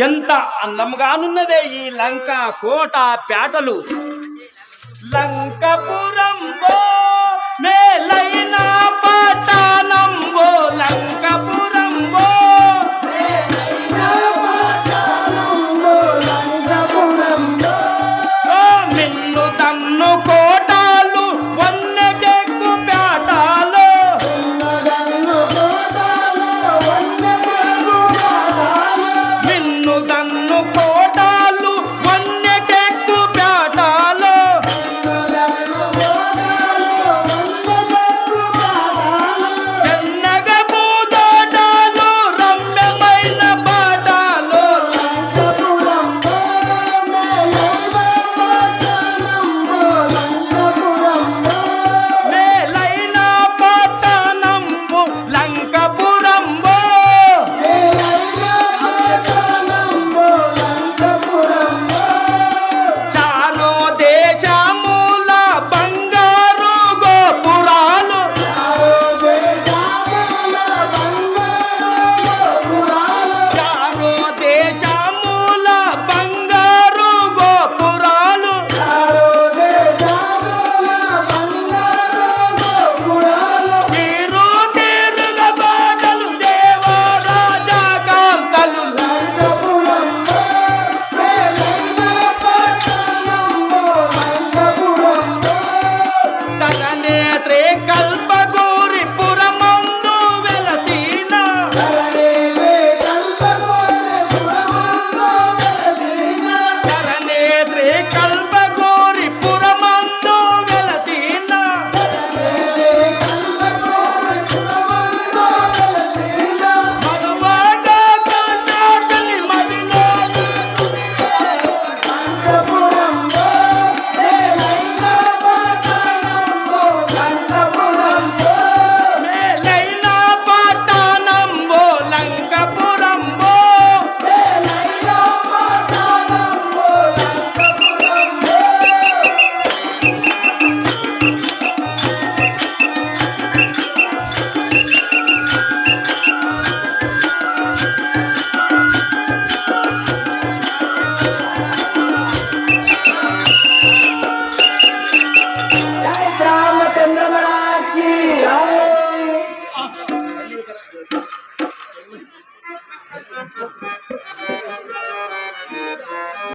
ఎంత అందముగానున్నదే ఈ లంక కోట పేటలు లంకపురం ತೋಟ